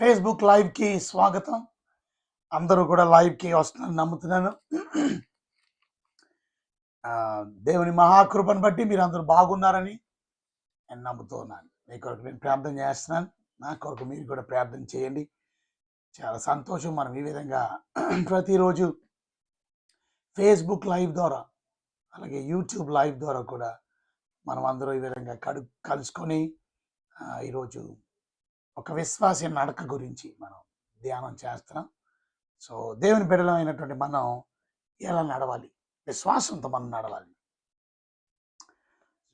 Facebook లైవ్కి స్వాగతం. అందరూ కూడా లైవ్కి వస్తున్నారని నమ్ముతున్నాను. దేవుని మహాకృపను బట్టి మీరు అందరూ బాగున్నారని నేను నమ్ముతున్నాను మీ కొరకు నేను ప్రార్థన చేస్తున్నాను. నా కొరకు మీరు కూడా ప్రార్థన చేయండి. చాలా సంతోషం. మనం ఈ విధంగా ప్రతిరోజు ఫేస్బుక్ లైవ్ ద్వారా అలాగే యూట్యూబ్ లైవ్ ద్వారా కూడా మనం అందరూ ఈ విధంగా కడు కలుసుకొని ఈరోజు ఒక విశ్వాస నడక గురించి మనం ధ్యానం చేస్తున్నాం సో దేవుని బిడలమైనటువంటి మనం ఎలా నడవాలి? విశ్వాసంతో మనం నడవాలి.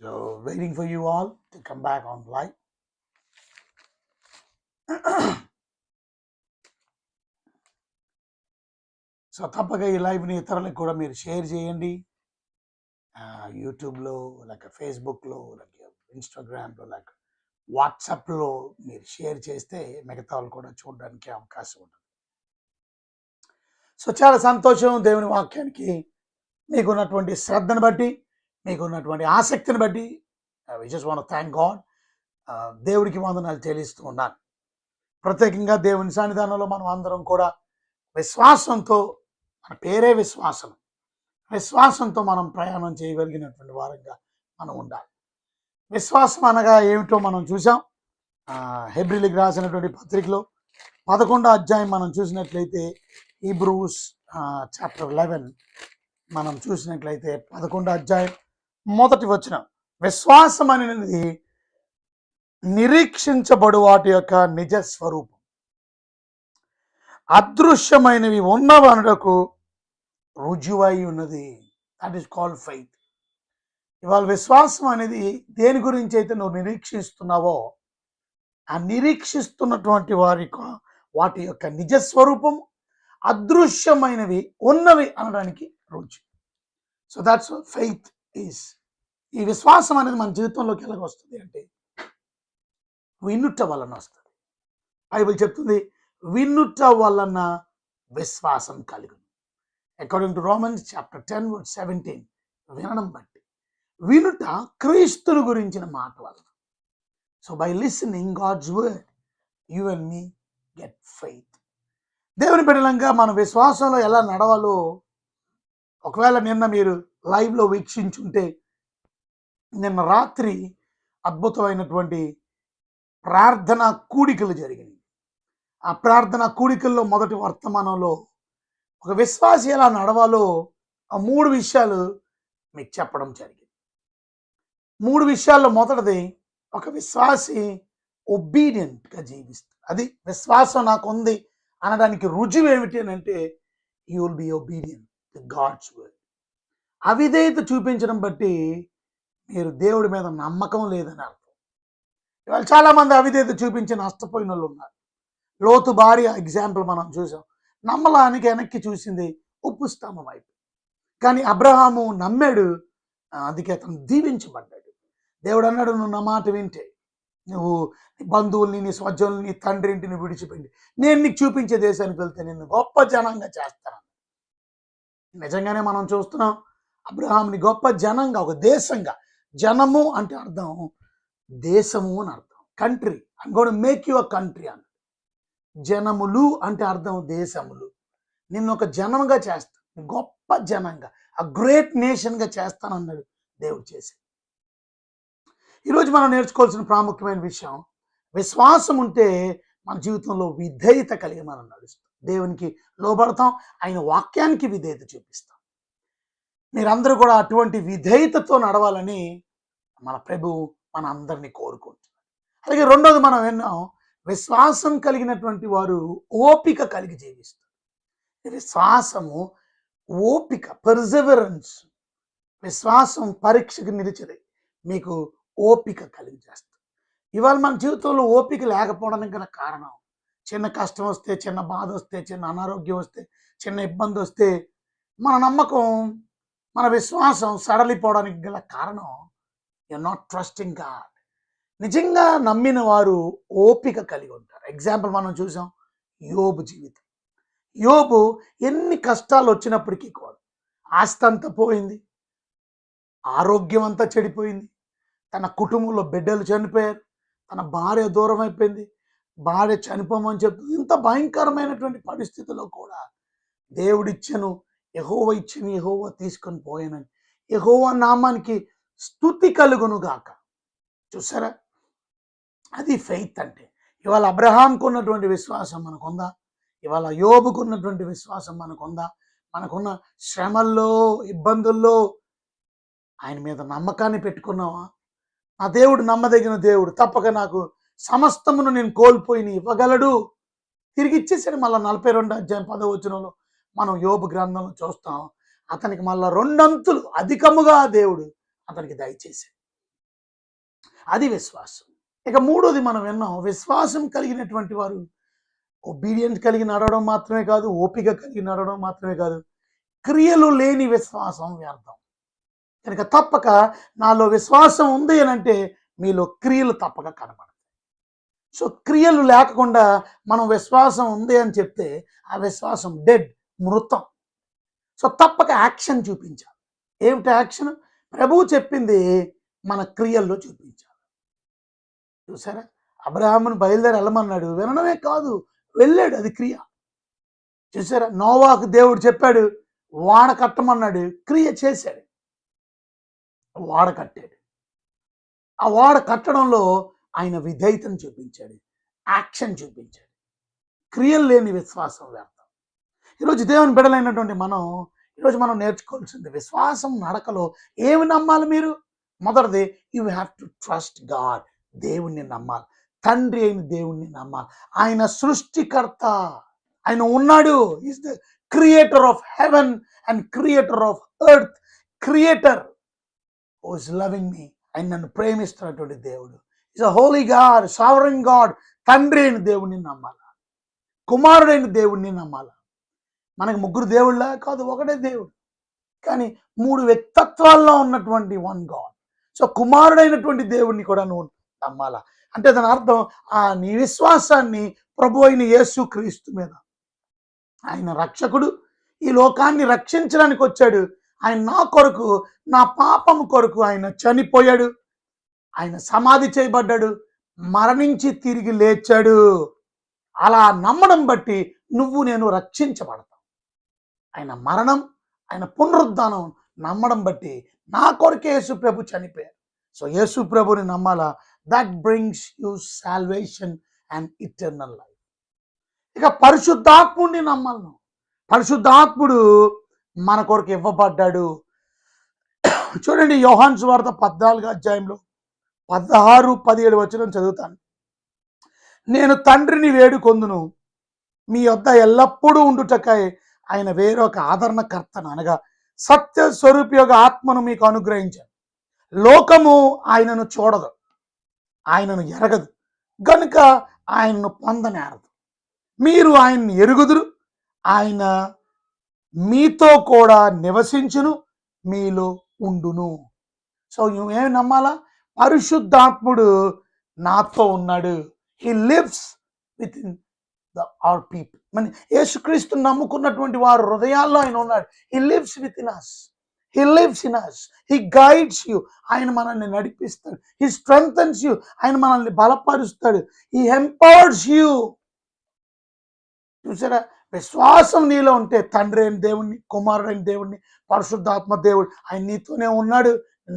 So waiting for you all to come back on live so తప్పక ఈ లైవ్ని ఇతరులకు కూడా మీరు షేర్ చేయండి. యూట్యూబ్లో లేక ఫేస్బుక్లో లేక ఇన్స్టాగ్రామ్లో లేక వాట్సాప్లో మీరు షేర్ చేస్తే మిగతా వాళ్ళు కూడా చూడడానికి అవకాశం ఉంటుంది. సో చాలా సంతోషం దేవుని వాక్యానికి. మీకున్నటువంటి శ్రద్ధను బట్టి మీకున్నటువంటి ఆసక్తిని బట్టి we just want thank God దేవుడికి వందనాలు చెల్లిస్తూ ఉన్నాను. ప్రత్యేకంగా దేవుని సన్నిధానంలో మనం అందరం కూడా విశ్వాసంతో మన పేరే విశ్వాసం. విశ్వాసంతో మనం ప్రయాణం చేయగలిగినటువంటి వారంగా మనం ఉండాలి. విశ్వాసం అనగా ఏమిటో మనం చూసాం హెబ్రిలికి రాసినటువంటి పత్రికలో పదకొండో అధ్యాయం మనం చూసినట్లయితే ఈ బ్రూస్ చాప్టర్ లెవెన్ మనం చూసినట్లయితే పదకొండో అధ్యాయం మొదటి వచ్చిన విశ్వాసం అనేది నిరీక్షించబడు వాటి యొక్క నిజ స్వరూపం. అదృశ్యమైనవి ఉన్నవనుటకు రుజువై ఉన్నది. దట్ ఈస్ కాల్డ్ ఫైత్ ఇవాళ విశ్వాసం అనేది దేని గురించి అయితే నువ్వు నిరీక్షిస్తున్నావో ఆ నిరీక్షిస్తున్నటువంటి వారి వాటి యొక్క నిజ స్వరూపం అదృశ్యమైనవి ఉన్నవి అనడానికి రోజు. సో దాట్స్ ఫెయిత్ ఈస్ ఈ విశ్వాసం అనేది మన జీవితంలోకి ఎలాగ వస్తుంది అంటే వినుట వలన వస్తుంది. బైబిల్ చెప్తుంది వినుట వలన విశ్వాసం కలుగును. According to Romans chapter ten word seventeen వినడం బట్టి. వినుట క్రీస్తుని గురించిన మాట వల్ల so by listening God's word you and me get faith దేవుని బిడ్డలంగా మన విశ్వాసంలో ఎలా నడవాలో ఒకవేళ నిన్న మీరు లైవ్లో వీక్షించుంటే నిన్న రాత్రి అద్భుతమైనటువంటి ప్రార్థన కూడికలు జరిగినాయి. ఆ ప్రార్థన కూడికల్లో మొదటి వర్తమానంలో ఒక విశ్వాసి ఎలా నడవాలో ఆ మూడు విషయాలు మీకు చెప్పడం జరిగింది. మూడు విషయాల్లో మొదటిది ఒక విశ్వాసి ఒబీడియంట్గా జీవిస్తుంది అది విశ్వాసం నాకు ఉంది అనడానికి రుజువు ఏమిటి అని అంటే you will be obedient to God's word అవిధేయత చూపించడం బట్టి మీరు దేవుడి మీద నమ్మకం లేదని అర్థం. ఇవాళ చాలామంది అవిధేయత చూపించి నష్టపోయిన వాళ్ళు ఉన్నారు. లోతు భార్య ఎగ్జాంపుల్ మనం చూసాం. నమ్మలానికి వెనక్కి చూసింది ఉప్పు స్తంభం అయిపోయింది. కానీ అబ్రహాము నమ్మాడు అందుకే అతను దీవించబడ్డాడు. దేవుడు అన్నాడు నువ్వు నా మాట వింటే. నువ్వు నీ బంధువుల్ని నీ స్వజనుల్ని నీ తండ్రి ఇంటిని నేను నీకు చూపించే దేశానికి వెళ్తే నిన్ను గొప్ప జనంగా చేస్తాను నిజంగానే మనం చూస్తున్నాం అబ్రహాంని గొప్ప జనంగా ఒక దేశంగా. జనము అంటే అర్థం దేశము అని అర్థం. Country I'm God make you a country అన్న జనములు అంటే అర్థం దేశములు. నిన్ను ఒక జనంగా చేస్తాను గొప్ప జనంగా ఆ గ్రేట్ నేషన్గా చేస్తానన్నాడు దేవుడు చేసి ఈరోజు మనం నేర్చుకోవాల్సిన ప్రాముఖ్యమైన విషయం విశ్వాసం ఉంటే మన జీవితంలో విధేయత కలిగి మనం నడుస్తాం. దేవునికి లోబడతాం ఆయన వాక్యానికి విధేయత చూపిస్తాం. మీరందరూ కూడా అటువంటి విధేయతతో నడవాలని మన ప్రభు మన అందరినీ కోరుకుంటున్నారు అలాగే రెండోది మనం విన్నాం విశ్వాసం కలిగినటువంటి వారు ఓపిక కలిగి జీవిస్తారు. విశ్వాసము ఓపిక పెర్జవరెన్స్ విశ్వాసం పరీక్షకు నిలిచది మీకు ఓపిక కలిగజేస్తుంది. ఇవాళ మన జీవితంలో ఓపిక లేకపోవడానికి గల కారణం చిన్న కష్టం వస్తే చిన్న బాధ వస్తే చిన్న అనారోగ్యం వస్తే చిన్న ఇబ్బంది వస్తే మన నమ్మకం మన విశ్వాసం సడలిపోవడానికి గల కారణం యు నాట్ ట్రస్టింగ్ గాడ్ నిజంగా నమ్మిన వారు ఓపిక కలిగి ఉంటారు. ఎగ్జాంపుల్ మనం చూసాం యోబు జీవితం. యోబు ఎన్ని కష్టాలు వచ్చినప్పటికీ కూడా ఆస్తి అంతా పోయింది ఆరోగ్యం అంతా చెడిపోయింది తన కుటుంబంలో బిడ్డలు చనిపోయారు. తన భార్య దూరం అయిపోయింది. భార్య చనిపోమని చెప్తుంది ఇంత భయంకరమైనటువంటి పరిస్థితుల్లో కూడా దేవుడిచ్చను ఎహోవ ఇచ్చని ఎహోవ తీసుకొని పోయానని. ఎహోవ నామానికి స్థుతి కలుగును గాక. చూసారా? అది ఫెయిత్ అంటే. ఇవాళ అబ్రహాంకు ఉన్నటువంటి విశ్వాసం మనకుందా? ఇవాళ యోబుకు ఉన్నటువంటి విశ్వాసం మనకుందా? మనకున్న శ్రమల్లో ఇబ్బందుల్లో ఆయన మీద నమ్మకాన్ని పెట్టుకున్నావా? ఆ దేవుడు నమ్మదగిన దేవుడు. తప్పక నాకు సమస్తమును నేను కోల్పోయి ఇవ్వగలడు. తిరిగి ఇచ్చేసాడు మళ్ళీ నలభై రెండు అధ్యాయం పదవచనంలో మనం యోబు గ్రంథంలో చూస్తాం అతనికి మళ్ళీ రెండంతులు అధికముగా దేవుడు అతనికి దయచేసి అది విశ్వాసం. ఇక మూడోది మనం విన్నాం విశ్వాసం కలిగినటువంటి వారు ఒబీడియన్స్ కలిగి నడవడం మాత్రమే కాదు ఓపిక కలిగి నడవడం మాత్రమే కాదు క్రియలు లేని విశ్వాసం వ్యర్థం. కనుక తప్పక నాలో విశ్వాసం ఉంది అని అంటే మీలో క్రియలు తప్పక కనబడతాయి. సో క్రియలు లేకుండా మనం విశ్వాసం ఉంది అని చెప్తే ఆ విశ్వాసం డెడ్ మృతం. సో తప్పక యాక్షన్ చూపించాలి. ఏమిటి యాక్షన్? ప్రభువు చెప్పింది మన క్రియల్లో చూపించాలి. చూసారా అబ్రహామును బయలుదేరి వెళ్ళమన్నాడు. వినడమే కాదు వెళ్ళాడు అది క్రియ. చూసారా నోవాకు దేవుడు చెప్పాడు వాడ కట్టమన్నాడు క్రియ చేశాడు. వాడ కట్టాడు. ఆ వాడ కట్టడంలో ఆయన విధేయతను చూపించాడు. యాక్షన్ చూపించాడు. క్రియలు లేని విశ్వాసం వ్యర్థం. ఈరోజు దేవుని బిడలైనటువంటి మనం ఈరోజు మనం నేర్చుకోవాల్సింది విశ్వాసం నడకలో ఏమి నమ్మాలి మీరు? మొదటిది you have to trust God దేవుణ్ణి నమ్మాలి. తండ్రి అయిన దేవుణ్ణి నమ్మాలి. ఆయన సృష్టికర్త. ఆయన ఉన్నాడు. Is the creator of heaven and creator of earth creator is loving me ఆయన నన్ను ప్రేమిస్తున్నటువంటి దేవుడు. Is a holy God sovereign God తండ్రి అయిన దేవుణ్ణి నమ్మాల? కుమారుడైన దేవుణ్ణి నమ్మాల? మనకి ముగ్గురు దేవుళ్ళ కాదు ఒకటే దేవుడు. కానీ మూడు వ్యక్తత్వాల్లో ఉన్నటువంటి వన్ గాడ్ సో కుమారుడైనటువంటి దేవుణ్ణి కూడా నువ్వు నమ్మాలా? అంటే దాని అర్థం ఆ నీ విశ్వాసాన్ని ప్రభు అయిన యేసు క్రీస్తు మీద. ఆయన రక్షకుడు. ఈ లోకాన్ని రక్షించడానికి వచ్చాడు. ఆయన నా కొరకు నా పాపం కొరకు ఆయన చనిపోయాడు. ఆయన సమాధి చేయబడ్డాడు. మరణించి తిరిగి లేచాడు. అలా నమ్మడం బట్టి నువ్వు నేను రక్షించబడతావు ఆయన మరణం ఆయన పునరుద్ధానం నమ్మడం బట్టి నా కొరకే యేసు ప్రభు చనిపోయాడు సో యేసు ప్రభుని నమ్మాలా? That brings you salvation and eternal life ఇక పరిశుద్ధాత్ముడిని నమ్మాలను పరిశుద్ధాత్ముడు మన కొరకు ఇవ్వబడ్డాడు. చూడండి యోహాన్ సువార్త పద్నాలుగు అధ్యాయంలో పదహారు పదిహేడు వచ్చిన చదువుతాను. నేను తండ్రిని వేడుకొందును మీ వద్ద ఎల్లప్పుడూ ఉండుటకై ఆయన వేరొక ఆదరణకర్తను అనగా సత్య స్వరూపయోగ ఆత్మను మీకు అనుగ్రహించాను. లోకము ఆయనను చూడదు ఆయనను ఎరగదు గనుక ఆయనను పొందనేరదు. మీరు ఆయన్ని ఎరుగుదురు ఆయన మీతో కూడా నివసించును మీలో ఉండును. సో ఏమి నమ్మాలా? పరిశుద్ధాత్ముడు నాతో ఉన్నాడు. He lives with in the our people మన యేసుక్రీస్తు నమ్ముకున్నటువంటి వారు హృదయాల్లో ఆయన ఉన్నాడు. He lives with in us he lives in us he guides you ఆయన మనల్ని నడిపిస్తాడు. హీ స్ట్రెంగ్స్ యూ ఆయన మనల్ని బలపరుస్తాడు. హీ ఎంపవర్స్ యూ చూసారా? విశ్వాసం నీలో ఉంటే తండ్రి అయిన దేవుణ్ణి కుమారుడైన దేవుణ్ణి పరిశుద్ధాత్మ దేవుడు ఆయన నీతోనే ఉన్నాడు.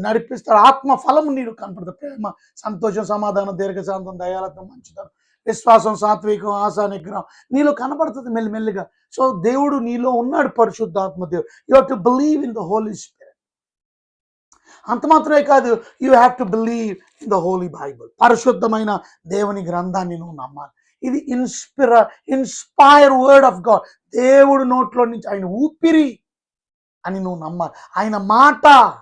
నడిపిస్తాడు. ఆత్మ ఫలము నీరు కనపడదు. ప్రేమ సంతోషం సమాధానం దీర్ఘశాంతం దయాలత్వం మంచితనం విశ్వాసం సాత్వికం ఆశా నిగ్రహం నీలో కనపడుతుంది మెల్లిమెల్లిగా సో దేవుడు నీలో ఉన్నాడు పరిశుద్ధాత్మ దేవుడు. You have to believe in the holy spirit అంత మాత్రమే కాదు you have to believe in the holy Bible పరిశుద్ధమైన దేవుని గ్రంథాన్ని నువ్వు నమ్మాలి. ఇది inspire inspire word of God దేవుడు నోట్లో నుంచి ఆయన ఊపిరి అని నువ్వు నమ్మాలి. ఆయన మాట.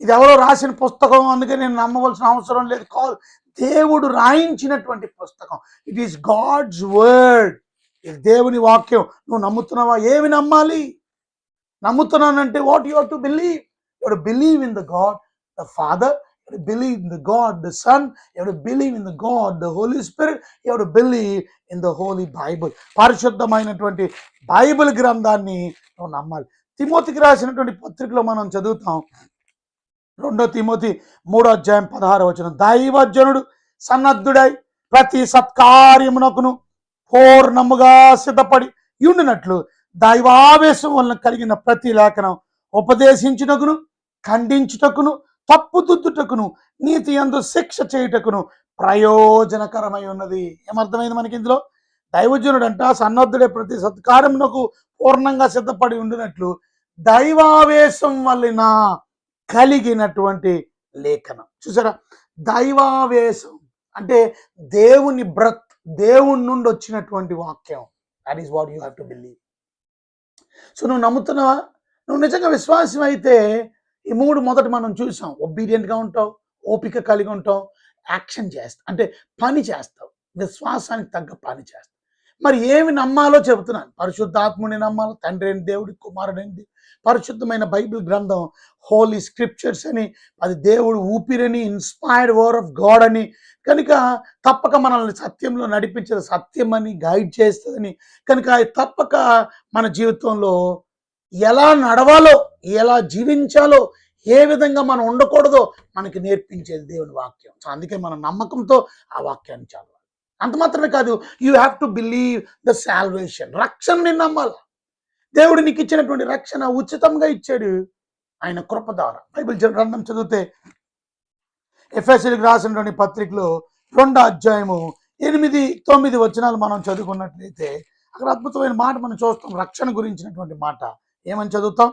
ఇది ఎవరో రాసిన పుస్తకం అందుకే నేను నమ్మవలసిన అవసరం లేదు. కాదు దేవుడు రాయించినటువంటి పుస్తకం. ఇట్ ఈస్ గాడ్స్ వర్డ్ ఇది దేవుని వాక్యం. నువ్వు నమ్ముతున్నావా? ఏమి నమ్మాలి? నమ్ముతున్నానంటే what you to believe you believe in the God the father you believe in the God to son in believe in the God the holy have to believe in the holy Bible. పరిశుద్ధమైనటువంటి Bible గ్రంథాన్ని నువ్వు నమ్మాలి. తిమోతికి రాసినటువంటి పత్రికలో మనం చదువుతాం. రెండో తిమోతి మూడో అధ్యాయం పదహారు వచ్చిన దైవజనుడు సన్నద్ధుడై ప్రతి సత్కార్యమునకును పూర్ణముగా సిద్ధపడి ఉండినట్లు దైవావేశం వలన కలిగిన ప్రతి లేఖనం ఉపదేశించుటకును ఖండించుటకును తప్పుదిద్దుటకును నీతి యందు శిక్ష చేయుటకును ప్రయోజనకరమై ఉన్నది. ఏమర్థమైంది మనకి ఇందులో? దైవజనుడు అంట సన్నద్ధుడే ప్రతి సత్కారమునకు పూర్ణంగా సిద్ధపడి ఉండినట్లు దైవావేశం వలన కలిగినటువంటి లేఖనం. చూసారా? దైవావేశం అంటే దేవుని బ్రత్ దేవుని నుండి వచ్చినటువంటి వాక్యం. That is what you have to believe so నువ్వు నమ్ముతున్నావా? నువ్వు నిజంగా విశ్వాసం అయితే ఈ మూడు మొదట మనం చూసాం. ఒబీడియంట్గా ఉంటావు ఓపిక కలిగి ఉంటావు యాక్షన్ చేస్తావు అంటే పని చేస్తావు. విశ్వాసానికి తగ్గ పని చేస్తావు. మరి ఏమి నమ్మాలో చెబుతున్నాను. పరిశుద్ధాత్ముని నమ్మాలి తండ్రి అయిన దేవుడి కుమారుడైన. పరిశుద్ధమైన బైబిల్ గ్రంథం హోలీ స్క్రిప్చర్స్ అని అది దేవుడు ఊపిరని ఇన్స్పైర్డ్ వర్ ఆఫ్ గాడ్ అని. కనుక తప్పక మనల్ని సత్యంలో నడిపించేది సత్యం అని గైడ్ చేస్తుందని. కనుక అది తప్పక మన జీవితంలో ఎలా నడవాలో ఎలా జీవించాలో ఏ విధంగా మనం ఉండకూడదో మనకి నేర్పించేది దేవుని వాక్యం. సో అందుకే మన నమ్మకంతో ఆ వాక్యాన్ని చదవాలి. అంత మాత్రమే కాదు you have to believe the salvation రక్షణని నమ్మాలి. దేవుడు నీకు ఇచ్చినటువంటి రక్షణ ఉచితంగా ఇచ్చాడు. ఆయన కృప ద్వారా. బైబిల్ గ్రంథం చదివితే ఎఫ్ఎస్ఎల్కి రాసినటువంటి పత్రికలో రెండో అధ్యాయము ఎనిమిది తొమ్మిది వచనాలు మనం చదువుకున్నట్లయితే అక్కడ అద్భుతమైన మాట మనం చూస్తాం. రక్షణ గురించినటువంటి మాట. ఏమని చదువుతాం?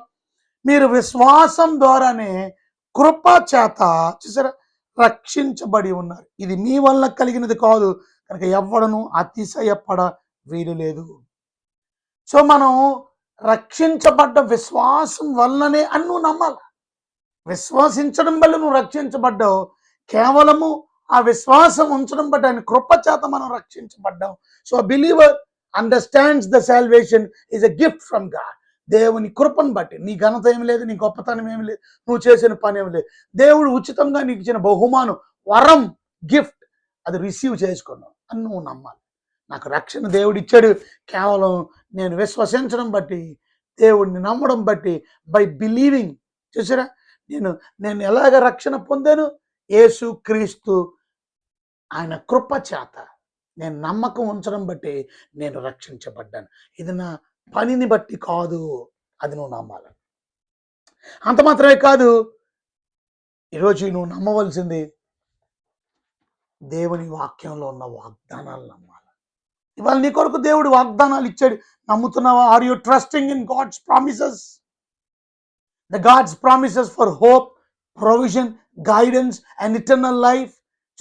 మీరు విశ్వాసం ద్వారానే కృప చేత చూసారా? రక్షించబడి ఉన్నారు. ఇది మీ వల్ల కలిగినది కాదు. కనుక ఎవ్వడను అతిశయపడ వీలు లేదు. సో మనం రక్షించబడ్డ విశ్వాసం వల్లనే అని నువ్వు నమ్మాలి. విశ్వసించడం వల్ల నువ్వు రక్షించబడ్డావు. కేవలము ఆ విశ్వాసం ఉంచడం బట్టి ఆయన కృప చేత మనం రక్షించబడ్డాం. So believer understands the salvation is a gift from God దేవుని కృపను బట్టి. నీ ఘనత ఏమి లేదు నీ గొప్పతనం ఏమి లేదు నువ్వు చేసిన పని ఏమి లేదు. దేవుడు ఉచితంగా నీకు ఇచ్చిన బహుమానం వరం గిఫ్ట్ అది రిసీవ్ చేసుకున్నావు అని నువ్వు నమ్మాలి. నాకు రక్షణ దేవుడు ఇచ్చాడు. కేవలం నేను విశ్వసించడం బట్టి దేవుడిని నమ్మడం బట్టి బై బిలీవింగ్ చూసారా? నేను నేను ఎలాగ రక్షణ పొందాను? యేసు క్రీస్తు ఆయన కృప చేత. నేను నమ్మకం ఉంచడం బట్టి నేను రక్షించబడ్డాను. ఇది నా పనిని బట్టి కాదు అది నువ్వు నమ్మాలి. అంత మాత్రమే కాదు ఈరోజు నువ్వు నమ్మవలసింది దేవుని వాక్యంలో ఉన్న వాగ్దానాలు నమ్మాలి. ఇవాళ నీ కొరకు దేవుడు వాగ్దానాలు ఇచ్చాడు. నమ్ముతున్నావా? Are you trusting in God's promises the God's promises for hope provision guidance and eternal life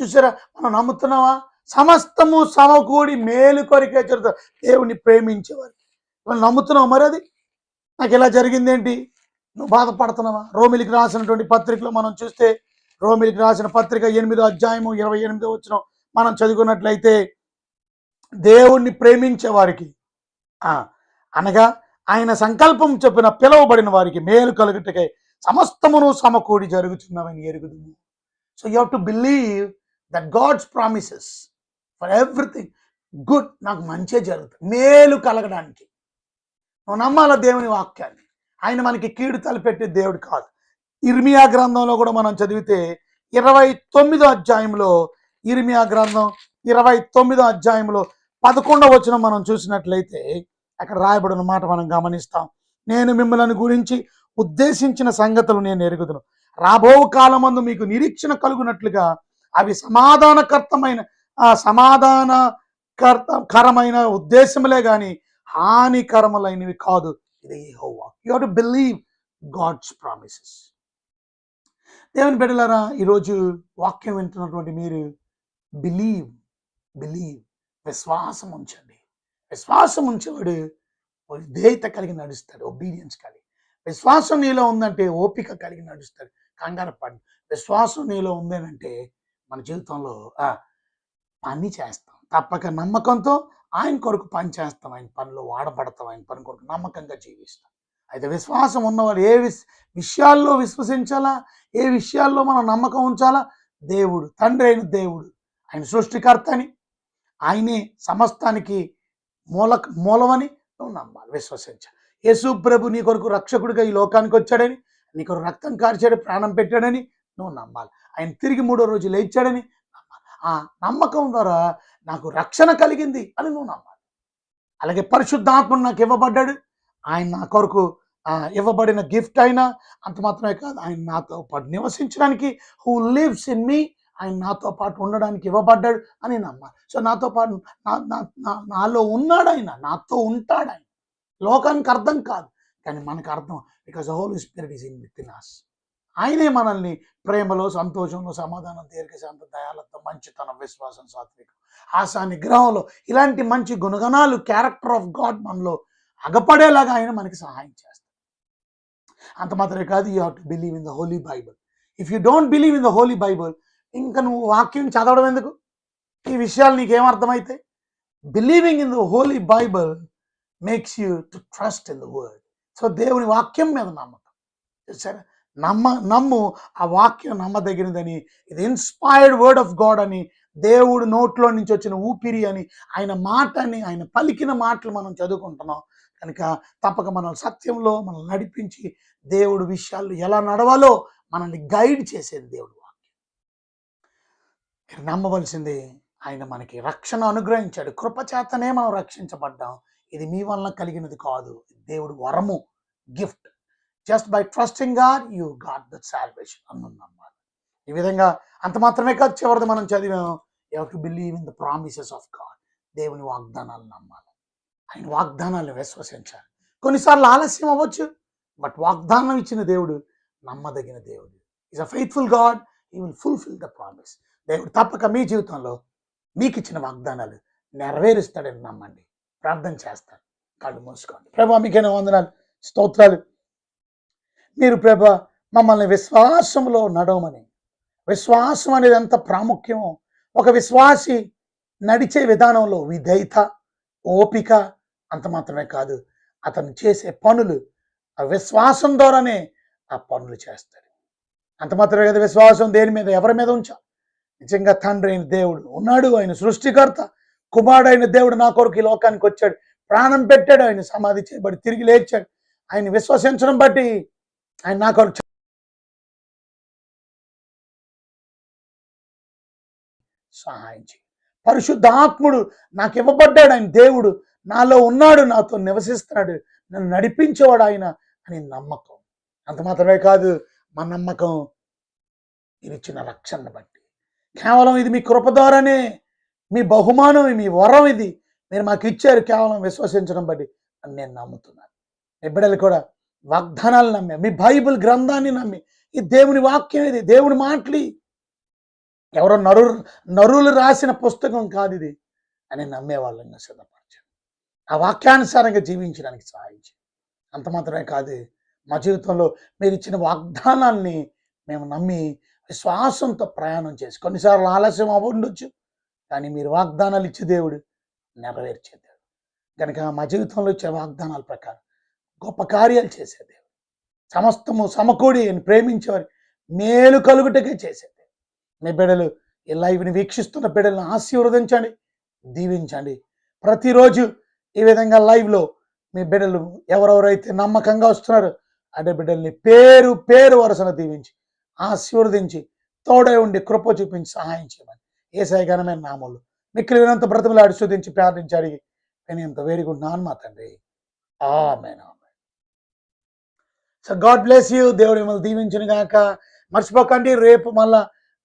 చూసారా? మనం నమ్ముతున్నావా? సమస్తము సమకూడి మేలు కొరికే జరుగుతుంది దేవుని ప్రేమించేవారు. వాళ్ళు నమ్ముతున్నావు మరి అది? నాకు ఇలా జరిగింది ఏంటి నువ్వు బాధపడుతున్నావా? రోమిలికి రాసినటువంటి పత్రికలో మనం చూస్తే రోమిలికి రాసిన పత్రిక ఎనిమిదో అధ్యాయము ఇరవై ఎనిమిదో వచ్చిన మనం చదువుకున్నట్లయితే దేవుణ్ణి ప్రేమించే వారికి అనగా ఆయన సంకల్పం చెప్పిన పిలువబడిన వారికి మేలు కలుగుటకై సమస్తమును సమకూడి జరుగుతున్నవని ఎరుగుతుంది so you to believe that God's promises for everything good నాకు మంచిగా జరుగుతుంది. మేలు కలగడానికి. నువ్వు నమ్మాల దేవుని వాక్యాన్ని? ఆయన మనకి కీడు తలపెట్టే దేవుడు కాదు. ఇర్మియా గ్రంథంలో కూడా మనం చదివితే ఇరవై తొమ్మిదో అధ్యాయంలో ఇర్మియా గ్రంథం ఇరవై తొమ్మిదో అధ్యాయంలో పదకొండవ వచ్చిన మనం చూసినట్లయితే అక్కడ రాయబడిన మాట మనం గమనిస్తాం. నేను మిమ్మల్ని గురించి ఉద్దేశించిన సంగతులు నేను ఎరుగుదును. రాబో కాలమందు మీకు నిరీక్షణ కలుగునట్లుగా అవి సమాధానకర్తమైన ఆ సమాధాన కర్త కరమైన ఉద్దేశములే కానీ హానికరములైనవి కాదు. ఇది Jehovah. You to believe God's promises దేవుని బిడ్డలారా ఈరోజు వాక్యం వింటున్నటువంటి మీరు బిలీవ్ బిలీవ్ విశ్వాసం ఉంచండి. విశ్వాసం ఉంచేవాడు విధేయత కలిగి నడుస్తాడు ఒబీడియన్స్ కలిగి. విశ్వాసం నీలో ఉందంటే ఓపిక కలిగి నడుస్తాడు కంగారు పడి విశ్వాసం నీలో ఉందేనంటే మన జీవితంలో పని చేస్తాం. తప్పక నమ్మకంతో ఆయన కొరకు పని చేస్తాం ఆయన పనిలో వాడబడతాం ఆయన పని కొరకు నమ్మకంగా జీవిస్తాం. అయితే విశ్వాసం ఉన్నవాడు ఏ విశ్ విషయాల్లో విశ్వసించాలా? ఏ విషయాల్లో మనం నమ్మకం ఉంచాలా? దేవుడు తండ్రి అయిన దేవుడు ఆయన సృష్టికర్త అని ఆయనే సమస్తానికి మూల మూలమని నువ్వు నమ్మాలి విశ్వసించాలి. యేసు ప్రభు నీ కొరకు రక్షకుడిగా ఈ లోకానికి వచ్చాడని నీ కొరకు రక్తం కార్చాడు ప్రాణం పెట్టాడని నువ్వు నమ్మాలి. ఆయన తిరిగి మూడో రోజు లేచాడని నమ్మాలి. ఆ నమ్మకం ద్వారా నాకు రక్షణ కలిగింది అని నువ్వు నమ్మాలి. అలాగే పరిశుద్ధాత్మను నాకు ఇవ్వబడ్డాడు. ఆయన నా కొరకు ఇవ్వబడిన గిఫ్ట్ అయినా అంత మాత్రమే కాదు ఆయన నాతో పాటు నివసించడానికి హూ లివ్స్ ఇన్ మీ ఆయన నాతో పాటు ఉండడానికి ఇవ్వబడ్డాడు అని నమ్మాలి. సో నాతో పాటు నాలో ఉన్నాడు ఆయన నాతో ఉంటాడు ఆయన లోకానికి అర్థం కాదు కానీ మనకు అర్థం because holy spirit is in with in us ఆయనే మనల్ని ప్రేమలో సంతోషంలో సమాధానం దీర్ఘశాంత దయాలత్వం మంచితనం విశ్వాసం సాత్వికం ఆశా నిగ్రహంలో ఇలాంటి మంచి గుణగణాలు క్యారెక్టర్ ఆఫ్ గాడ్ మనలో అగపడేలాగా ఆయన మనకి సహాయం చేస్తాడు. అంత మాత్రమే కాదు you have to believe in the holy Bible if you don't believe in the holy Bible ఇంకా నువ్వు వాక్యం చదవడం ఎందుకు? ఈ విషయాలు నీకేం believing in the holy Bible makes you to trust in the word so దేవుని వాక్యం మీద నమ్మకం. సరే నమ్మ నమ్ము ఆ వాక్యం నమ్మదగినదని ఇది ఇన్స్పైర్డ్ వర్డ్ ఆఫ్ గాడ్ అని దేవుడు నోట్లో నుంచి వచ్చిన ఊపిరి అని ఆయన మాట అని ఆయన పలికిన మాటలు మనం చదువుకుంటున్నాం. కనుక తప్పక మనం సత్యంలో మనల్ని నడిపించి దేవుడు విషయాలు ఎలా నడవాలో మనల్ని గైడ్ చేసేది దేవుడు వాక్యం. మీరు నమ్మవలసింది ఆయన మనకి రక్షణ అనుగ్రహించాడు. కృపచేతనే మనం రక్షించబడ్డాం. ఇది మీ వలన కలిగినది కాదు. దేవుడు వరము gift just by trusting God you got the salvation అన్నమాట ఈ విధంగా అంత మాత్రమే కాదు చివరిది మనం చదివాం you to believe in the promises of God దేవుని వాగ్దానాలు నమ్మాలి. ఆయన వాగ్దానాలు విశ్వసించాలి. కొన్నిసార్లు ఆలస్యం అవ్వచ్చు బట్ వాగ్దానం ఇచ్చిన దేవుడు నమ్మదగిన దేవుడు. Is a faithful God he will fulfil the promise దేవుడు తప్పక మీ జీవితంలో మీకు ఇచ్చిన వాగ్దానాలు నెరవేరుస్తాడని నమ్మండి. ప్రార్థన చేస్తాను. కళ్ళు మూసుకోండి. ప్రభా మీకైనా వందనాలు స్తోత్రాలు. మీరు ప్రభ మమ్మల్ని విశ్వాసంలో నడవమని. విశ్వాసం అనేది ఎంత ప్రాముఖ్యమో. ఒక విశ్వాసి నడిచే విధానంలో విధేయత ఓపిక అంత మాత్రమే కాదు. అతను చేసే పనులు ఆ విశ్వాసం ద్వారానే ఆ పనులు చేస్తాడు. అంత మాత్రమే కదా విశ్వాసం దేని మీద? ఎవరి మీద ఉంచా? నిజంగా తండ్రి అయిన దేవుడు ఉన్నాడు ఆయన సృష్టికర్త కుమారుడైన దేవుడు నా కొరకు ఈ లోకానికి వచ్చాడు. ప్రాణం పెట్టాడు ఆయన సమాధి చేయబడి తిరిగి లేచాడు. ఆయన విశ్వసించడం బట్టి ఆయన నాకు సహాయం చేయి పరిశుద్ధాత్ముడు నాకు ఇవ్వబడ్డాడు. ఆయన దేవుడు నాలో ఉన్నాడు. నాతో నివసిస్తున్నాడు. నన్ను నడిపించేవాడు ఆయన అని నమ్మకం. అంత మాత్రమే కాదు మా నమ్మకం మీరు ఇచ్చిన రక్షణ బట్టి. కేవలం ఇది మీ కృప ద్వారానే మీ బహుమానం మీ వరం ఇది మీరు మాకు ఇచ్చారు. కేవలం విశ్వసించడం బట్టి అని నేను నమ్ముతున్నాను. మీ బిడ్డలు కూడా వాగ్దానాలు నమ్మే మీ బైబిల్ గ్రంథాన్ని నమ్మి. ఈ దేవుని వాక్యం ఇది దేవుని మాటలి ఎవరో నరు నరులు రాసిన పుస్తకం కాదు ఇది అని నమ్మే వాళ్ళని సిద్ధపరచాను ఆ వాక్యానుసారంగా జీవించడానికి సహాయం అంత మాత్రమే కాదు మా జీవితంలో మీరు ఇచ్చిన వాగ్దానాన్ని మేము నమ్మి విశ్వాసంతో ప్రయాణం చేసి కొన్నిసార్లు ఆలస్యం అవ్వండొచ్చు కానీ మీరు వాగ్దానాలు ఇచ్చే దేవుడు నెరవేర్చే దేవుడు. కనుక మా జీవితంలో ఇచ్చే వాగ్దానాల ప్రకారం గొప్ప కార్యాలు చేసే దేవుడు. సమస్తము సమకూడి అని ప్రేమించేవారి మేలు కలుగుటకే చేసే దేవుడు. మీ బిడ్డలు ఈ లైవ్ని వీక్షిస్తున్న బిడ్డలను ఆశీర్వదించండి దీవించండి. ప్రతిరోజు ఈ విధంగా లైవ్లో మీ బిడ్డలు ఎవరెవరైతే నమ్మకంగా వస్తున్నారో అదే బిడ్డల్ని పేరు పేరు వరుసను దీవించి ఆశీర్వదించి తోడై ఉండి కృప చూపించి సహాయం చేయమని ఏసై ఘనమైన నామూలు మిక్కిలి వినంత బ్రతుములాడి అడిశోధించి ప్రార్థించి అడిగి నేను ఇంత వేడుకుంటున్నాను మా తండ్రి. ఆమెనా. సో గాడ్ బ్లెస్ యూ దేవుడు మిమ్మల్ని దీవించిన గాక. మర్చిపోకండి. రేపు మళ్ళా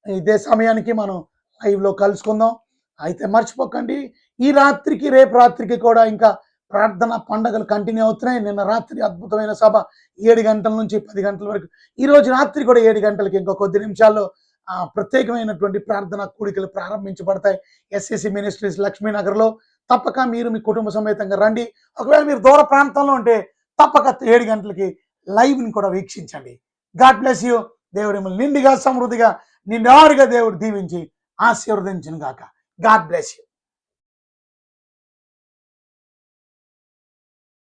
ఇదే సమయానికి మనం లైవ్లో కలుసుకుందాం. అయితే మర్చిపోకండి. ఈ రాత్రికి రేపు రాత్రికి కూడా ఇంకా ప్రార్థన పండగలు కంటిన్యూ అవుతున్నాయి. నిన్న రాత్రి అద్భుతమైన సభ ఏడు గంటల నుంచి పది గంటల వరకు. ఈ రోజు రాత్రి కూడా ఏడు గంటలకి ఇంకో కొద్ది నిమిషాల్లో ప్రత్యేకమైనటువంటి ప్రార్థన కూడికలు ప్రారంభించబడతాయి. SSC ministries లక్ష్మీనగర్లో. తప్పక మీరు మీ కుటుంబ సమేతంగా రండి. ఒకవేళ మీరు దూర ప్రాంతంలో ఉంటే తప్పక ఏడు గంటలకి లైవ్ని కూడా వీక్షించండి. God bless you. దేవుడు మిమ్మల్ని నిండిగా సమృద్ధిగా నిండారుగా దేవుడు దీవించి ఆశీర్వదించిన గాక గాడ్ బ్లెస్ యూ.